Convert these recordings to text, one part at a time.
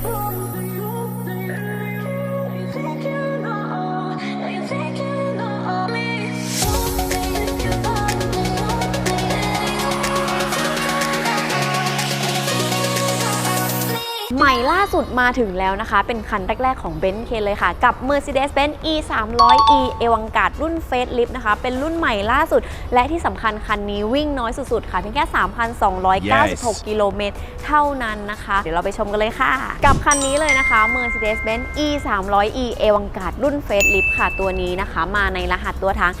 ใม่ล่าสุดมาถึงแล้วนะคะ เป็นคันแรก ๆ ของ b e n z เคเลยค่ะ กับ Mercedes-Benz e 3 0 0 e e v a n g a r d รุ่น Facelift นะคะ เป็นรุ่นใหม่ล่าสุด และที่สำคัญคันนี้วิ่งน้อยสุด ๆ ค่ะ เพียงแค่ 3,296 กิโลเมตรเท่านั้นนะคะ เดี๋ยวเราไปชมกันเลยค่ะ กับคันนี้เลยนะคะ Mercedes-Benz e 3 0 0 e e v a n g a r d รุ่น Facelift ค่ะ ตัวนี้นะคะ มาในรหัสตัวทาง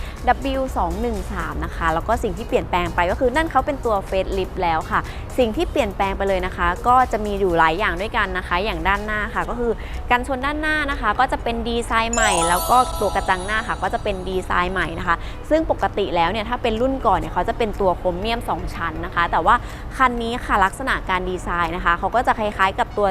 W213 นะคะ แล้วก็สิ่งที่เปลี่ยนแปลงไปก็คือนั่นเขาเป็นตัว Facelift แล้วค่ะ สิ่งที่เปลี่ยนแปลงไปเลยนะคะ ก็จะมีอยู่หลายอย่างด้วยกันนะคะ อย่างด้านหน้าค่ะ ก็คือกันชนด้านหน้านะคะ ก็จะเป็นดีไซน์ใหม่ แล้วก็ตัวกระจังหน้าค่ะ ก็จะเป็นดีไซน์ใหม่นะคะ ซึ่งปกติแล้วเนี่ยถ้าเป็นรุ่นก่อนเนี่ยเขาจะเป็นตัวโครเมียม 2 ชั้นนะคะ แต่ว่าคันนี้ค่ะลักษณะการดีไซน์นะคะเขาก็จะคล้ายๆกับตัว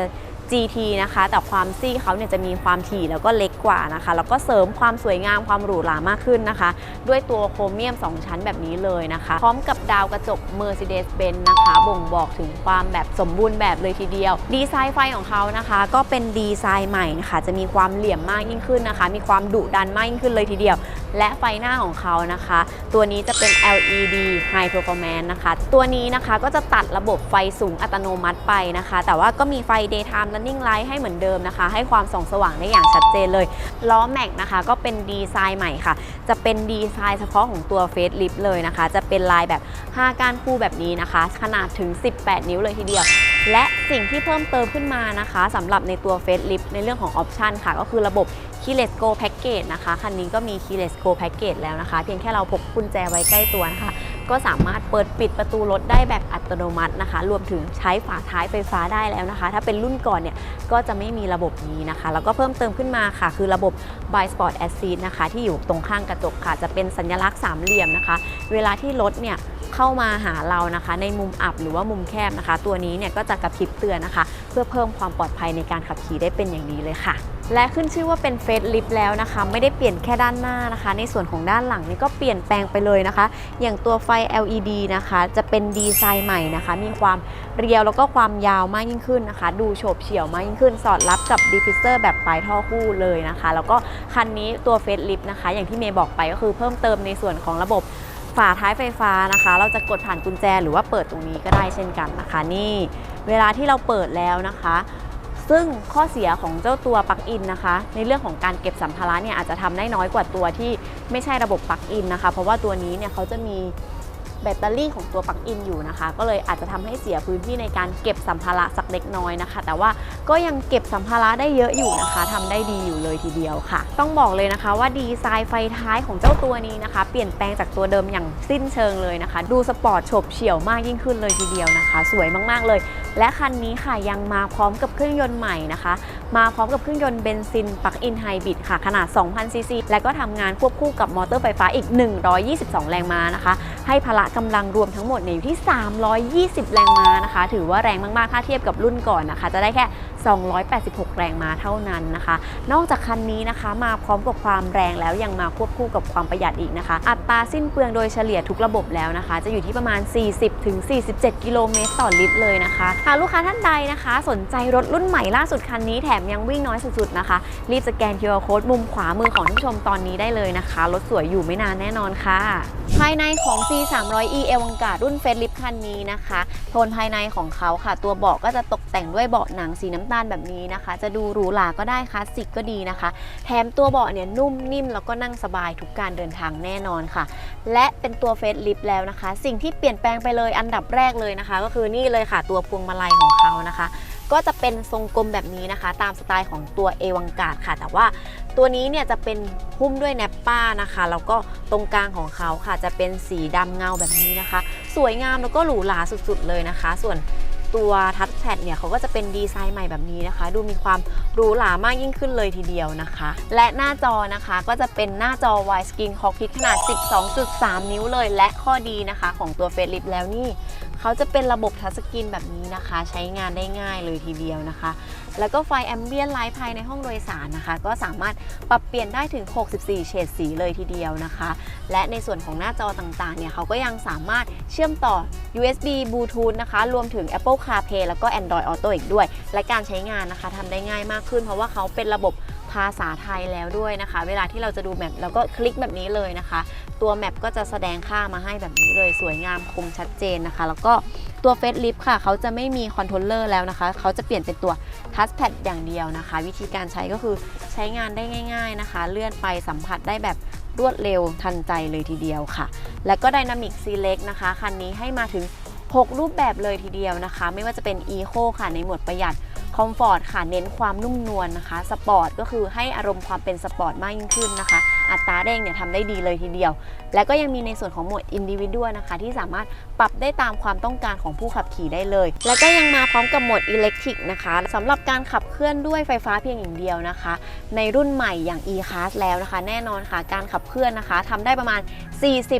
GT นะคะ แต่ความซี่เขาเนี่ยจะมีความถี่แล้วก็เล็กกว่านะคะ แล้วก็เสริมความสวยงามความหรูหรามากขึ้นนะคะ ด้วยตัวโครเมียม 2 ชั้นแบบนี้เลยนะคะ พร้อมกับดาวกระจก Mercedes-Benz นะคะ บ่งบอกถึงความแบบสมบูรณ์แบบเลยทีเดียว ดีไซน์ไฟของเขานะคะ ก็เป็นดีไซน์ใหม่นะคะจะมีความเหลี่ยมมากยิ่งขึ้นนะคะ มีความดุดันมากยิ่งขึ้นเลยทีเดียวและไฟหน้าของเขานะคะ ตัวนี้จะเป็น LED High Performance นะคะ ตัวนี้นะคะก็จะตัดระบบไฟสูงอัตโนมัติไปนะคะ แต่ว่าก็มีไฟ Daytime Running Light ให้เหมือนเดิมนะคะ ให้ความส่องสว่างได้อย่างชัดเจนเลย ล้อแม็กนะคะ ก็เป็นดีไซน์ใหม่ค่ะ จะเป็นดีไซน์เฉพาะของตัวเฟสลิฟเลยนะคะ จะเป็นลายแบบ 5 ก้านคู่แบบนี้นะคะ ขนาดถึง 18 นิ้วเลยทีเดียวและสิ่งที่เพิ่มเติมขึ้นมานะคะสำหรับในตัวเฟสลิฟในเรื่องของออปชันค่ะ ก็คือระบบ Keyless Go Package นะคะ คันนี้ก็มี Keyless Go Package แล้วนะคะ เพียงแค่เราพกกุญแจไว้ใกล้ตัวนะคะ ก็สามารถเปิดปิดประตูรถได้แบบอัตโนมัตินะคะ รวมถึงใช้ฝาท้ายไฟฟ้าได้แล้วนะคะ ถ้าเป็นรุ่นก่อนเนี่ย ก็จะไม่มีระบบนี้นะคะ แล้วก็เพิ่มเติมขึ้นมาค่ะ คือระบบ By Sport Assist นะคะ ที่อยู่ตรงข้างกระจกค่ะ จะเป็นสัญลักษณ์สามเหลี่ยมนะคะ เวลาที่รถเนี่ยเข้ามาหาเรานะคะ ในมุมอับหรือว่ามุมแคบนะคะ ตัวนี้เนี่ยก็จะกระพริบเตือนนะคะ เพื่อเพิ่มความปลอดภัยในการขับขี่ได้เป็นอย่างดีเลยค่ะ และขึ้นชื่อว่าเป็นเฟสลิฟแล้วนะคะ ไม่ได้เปลี่ยนแค่ด้านหน้านะคะ ในส่วนของด้านหลังนี่ก็เปลี่ยนแปลงไปเลยนะคะ อย่างตัวไฟ LED นะคะ จะเป็นดีไซน์ใหม่นะคะ มีความเรียวแล้วก็ความยาวมากยิ่งขึ้นนะคะ ดูโฉบเฉี่ยวมากยิ่งขึ้น สอดรับกับดิฟฟิเซอร์แบบปลายท่อคู่เลยนะคะ แล้วก็คันนี้ตัวเฟสลิฟนะคะ อย่างที่เมย์บอกไปก็คือเพิ่มเติมในส่วนของระบบฝาท้ายไฟฟ้านะคะ เราจะกดผ่านกุญแจหรือว่าเปิดตรงนี้ก็ได้เช่นกันนะคะ นี่ เวลาที่เราเปิดแล้วนะคะ ซึ่งข้อเสียของเจ้าตัวปลั๊กอินนะคะ ในเรื่องของการเก็บสัมภาระเนี่ยอาจจะทำได้น้อยกว่าตัวที่ไม่ใช่ระบบปลั๊กอินนะคะ เพราะว่าตัวนี้เนี่ยเขาจะมีแบตเตอรี่ของตัวปลั๊กอินอยู่นะคะ ก็เลยอาจจะทำให้เสียพื้นที่ในการเก็บสัมภาระสักเล็กน้อยนะคะ แต่ว่าก็ยังเก็บสัมภาระได้เยอะอยู่นะคะทำได้ดีอยู่เลยทีเดียวค่ะ ต้องบอกเลยนะคะว่าดีไซน์ไฟท้ายของเจ้าตัวนี้นะคะ เปลี่ยนแปลงจากตัวเดิมอย่างสิ้นเชิงเลยนะคะ ดูสปอร์ตฉบเฉี่ยวมากยิ่งขึ้นเลยทีเดียวนะคะ สวยมากๆเลยและคันนี้ค่ะยังมาพร้อมกับเครื่องยนต์ใหม่นะคะ มาพร้อมกับเครื่องยนต์เบนซินปลั๊กอินไฮบริดค่ะขนาด 2,000 ซีซี และก็ทำงานควบคู่กับมอเตอร์ไฟฟ้าอีก 122 แรงม้านะคะ ให้พละกำลังรวมทั้งหมดอยู่ที่ 320 แรงม้านะคะ ถือว่าแรงมากๆ ถ้าเทียบกับรุ่นก่อนนะคะ จะได้แค่286 แรงม้าเท่านั้นนะคะ นอกจากคันนี้นะคะ มาพร้อมกับความแรงแล้วยังมาควบคู่กับความประหยัดอีกนะคะ อัตราสิ้นเปลืองโดยเฉลี่ยทุกระบบแล้วนะคะ จะอยู่ที่ประมาณ 40-47 กิโลเมตรต่อลิตรเลยนะคะหากลูกค้าท่านใดนะคะ สนใจรถรุ่นใหม่ล่าสุดคันนี้แถมยังวิ่งน้อยสุดๆนะคะ รีบสแกน QR Code มุมขวามือของท่านผู้ชมตอนนี้ได้เลยนะคะ รถสวยอยู่ไม่นานแน่นอนค่ะ ภายในของ C 3 0 0 E เอวังการุ่นเฟสลิฟคันนี้นะคะ โทนภายในของเขาค่ะ ตัวเบาะก็จะตกแต่งด้วยเบาะหนังสีน้ำำตาลแบบนี้นะคะ จะดูหรูหราก็ได้คลาสสิกก็ดีนะคะ แถมตัวเบาะเนี่ยนุ่มนิ่มแล้วก็นั่งสบายทุกการเดินทางแน่นอนค่ะ และเป็นตัวเฟสลิฟแล้วนะคะ สิ่งที่เปลี่ยนแปลงไปเลยอันดับแรกเลยนะคะ ก็คือนี่เลยค่ะตัวพวงมาลัยของเขานะคะก็จะเป็นทรงกลมแบบนี้นะคะ ตามสไตล์ของตัวเอวังกาดค่ะ แต่ว่าตัวนี้เนี่ยจะเป็นหุ้มด้วยแนปป้านะคะแล้วก็ตรงกลางของเขาค่ะ จะเป็นสีดำเงาแบบนี้นะคะ สวยงามแล้วก็หรูหราสุดๆเลยนะคะ ส่วน ตัวทัชแพดเนี่ยเขาก็จะเป็นดีไซน์ใหม่แบบนี้นะคะ ดูมีความหรูหรามากยิ่งขึ้นเลยทีเดียวนะคะ และหน้าจอนะคะก็จะเป็นหน้าจอ Widescreen Cockpit ขนาด 12.3 นิ้วเลย และข้อดีนะคะ ของตัว f a c e l i f t แล้วนี่ เขาจะเป็นระบบทัชสกรีนแบบนี้นะคะ ใช้งานได้ง่ายเลยทีเดียวนะคะ แล้วก็ไฟแอมเบียนไลท์ภายในห้องโดยสารนะคะ ก็สามารถปรับเปลี่ยนได้ถึง 64 เฉดสีเลยทีเดียวนะคะ และในส่วนของหน้าจอต่างๆเนี่ยเขาก็ยังสามารถเชื่อมต่อ USB Bluetooth นะคะ รวมถึง Apple CarPlay แล้วก็ Android Auto อีกด้วย และการใช้งานนะคะทำได้ง่ายมากขึ้น เพราะว่าเขาเป็นระบบาษาไทยแล้วด้วยนะคะ เวลาที่เราจะดูแมปเราก็คลิกแบบนี้เลยนะคะ ตัวแมปก็จะแสดงค่ามาให้แบบนี้เลยสวยงามคมชัดเจนนะคะ แล้วก็ตัวเฟซลิฟค่ะ เขาจะไม่มีคอนโทรลเลอร์แล้วนะคะ เขาจะเปลี่ยนเป็นตัวทัชแพดอย่างเดียวนะคะ วิธีการใช้ก็คือใช้งานได้ง่าย ๆนะคะ เลื่อนไปสัมผัสได้แบบรวดเร็วทันใจเลยทีเดียวค่ะ แล้วก็ Dynamic Select นะคะ คันนี้ให้มาถึง 6 รูปแบบเลยทีเดียวนะคะ ไม่ว่าจะเป็น Eco ค่ะ ในหมวดประหยัด คอมฟอร์ตค่ะเน้นความนุ่มนวลนะคะ สปอร์ตก็คือให้อารมณ์ความเป็นสปอร์ตมากยิ่งขึ้นนะคะ อัตราเร่งเนี่ยทำได้ดีเลยทีเดียว แล้วก็ยังมีในส่วนของโหมด Individual นะคะ ที่สามารถปรับได้ตามความต้องการของผู้ขับขี่ได้เลย แล้วก็ยังมาพร้อมกับโหมด Electric นะคะสำหรับการขับเคลื่อนด้วยไฟฟ้าเพียงอย่างเดียวนะคะ ในรุ่นใหม่อย่าง e-class แล้วนะคะ แน่นอนค่ะการขับเคลื่อนนะคะทำได้ประมาณ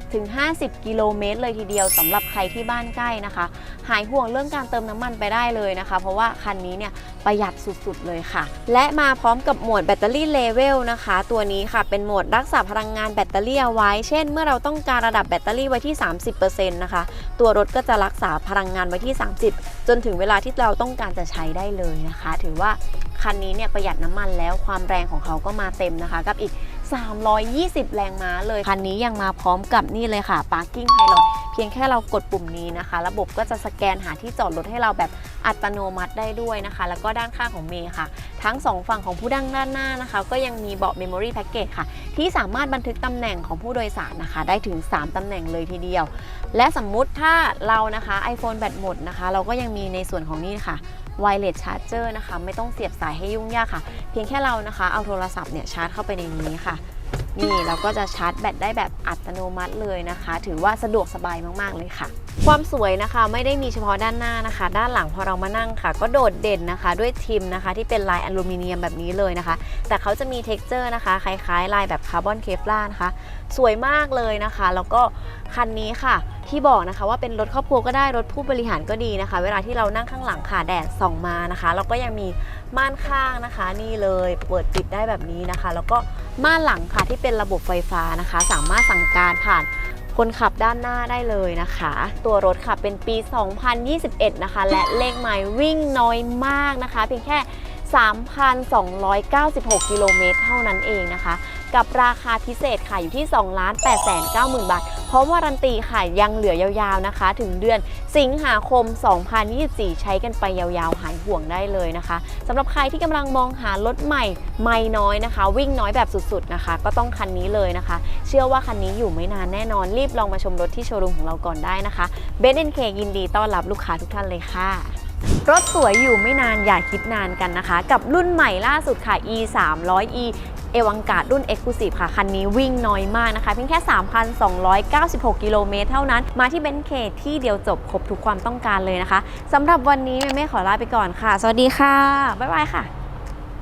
40-50 กิโลเมตรเลยทีเดียวสำหรับใครที่บ้านใกล้นะคะ หายห่วงเรื่องการเติมน้ำมันไปได้เลยนะคะ เพราะว่าคันนี้เนี่ยประหยัดสุดๆเลยค่ะ และมาพร้อมกับโหมดแบตเตอรี่เลเวลนะคะ ตัวนี้ค่ะเป็นโหมดรักษาพลังงานแบตเตอรี่เอาไว้ เช่น เมื่อเราต้องการระดับแบตเตอรี่ไว้ที่ 30%นะคะ ตัวรถก็จะรักษาพลังงานไว้ที่ 30 จนถึงเวลาที่เราต้องการจะใช้ได้เลยนะคะ ถือว่าคันนี้เนี่ยประหยัดน้ำมันแล้วความแรงของเขาก็มาเต็มนะคะ กับอีก 320 แรงม้าเลย คันนี้ยังมาพร้อมกับนี่เลยค่ะ Parking Pilot เพียงแค่เรากดปุ่มนี้นะคะ ระบบก็จะสแกนหาที่จอดรถให้เราแบบ อัตโนมัติได้ด้วยนะคะ แล้วก็ด้านข้างของเมย์ค่ะ ทั้ง 2 ฝั่งของผู้ดังด้านหน้านะคะ ก็ยังมีเบาะ Memory Package ค่ะ ที่สามารถบันทึกตำแหน่งของผู้โดยสารนะคะ ได้ถึง 3ตำแหน่งเลยทีเดียว และสมมุติถ้าเรานะคะ iPhone แบตหมดนะคะ เราก็ยังมีในส่วนของนี่ค่ะ Wireless Charger นะคะ ไม่ต้องเสียบสายให้ยุ่งยากค่ะ เพียงแค่เรานะคะ เอาโทรศัพท์เนี่ยชาร์จเข้าไปในนี้ค่ะ นี่เราก็จะชาร์จแบตได้แบบอัตโนมัติเลยนะคะ ถือว่าสะดวกสบายมาก ๆ เลยค่ะ ความสวยนะคะไม่ได้มีเฉพาะด้านหน้านะคะ ด้านหลังพอเรามานั่งค่ะ ก็โดดเด่นนะคะ ด้วยทิมนะคะ ที่เป็นลายอลูมิเนียมแบบนี้เลยนะคะ แต่เขาจะมีเท็กเจอร์นะคะ คล้ายๆ ลายแบบคาร์บอนเคฟลานะคะ สวยมากเลยนะคะ แล้วก็คันนี้ค่ะ ที่บอกนะคะว่าเป็นรถครอบครัวก็ได้รถผู้บริหารก็ดีนะคะ เวลาที่เรานั่งข้างหลังค่ะแดดส่องมานะคะแล้วก็ยังมีม่านข้างนะคะ นี่เลยเปิดปิดได้แบบนี้นะคะ แล้วก็ม่านหลังค่ะที่เป็นระบบไฟฟ้านะคะ สามารถสั่งการผ่าน คนขับด้านหน้าได้เลยนะคะ ตัวรถค่ะเป็นปี 2021 นะคะ และเลขไมายวิ่งน้อยมากนะคะ เพียงแค่ 3,296 กิโลเมตรเท่านั้นเองนะคะ กับราคาพิเศษค่ะอยู่ที่ 2 8 9 0 0 0 0บาท พราะวารันตีค่ะยังเหลือยาวๆนะคะ ถึงเดือนสิงหาคม 2024 ใช้กันไปยาวๆ หายห่วงได้เลยนะคะสำหรับใครที่กำลังมองหารถใหม่ไม่น้อยนะคะ วิ่งน้อยแบบสุดๆนะคะ ก็ต้องคันนี้เลยนะคะ เชื่อว่าคันนี้อยู่ไม่นานแน่นอนรีบลองมาชมรถที่โชว์รูมของเราก่อนได้นะคะเบนซ์เคยินดีต้อนรับลูกค้าทุกท่านเลยค่ะ รถสวยอยู่ไม่นานอย่าคิดนานกันนะคะ กับรุ่นใหม่ล่าสุดค่ะ e 3 0 0 e เอวังกาดรุ่น Exclusive ค่ะ คันนี้วิ่งน้อยมากนะคะ เพียงแค่ 3,296 กิโลเมตรเท่านั้น มาที่เบนเคที่เดียวจบครบทุกความต้องการเลยนะคะสำหรับวันนี้แม่ขอลาไปก่อนค่ะ สวัสดีค่ะ บ๊ายบายค่ะ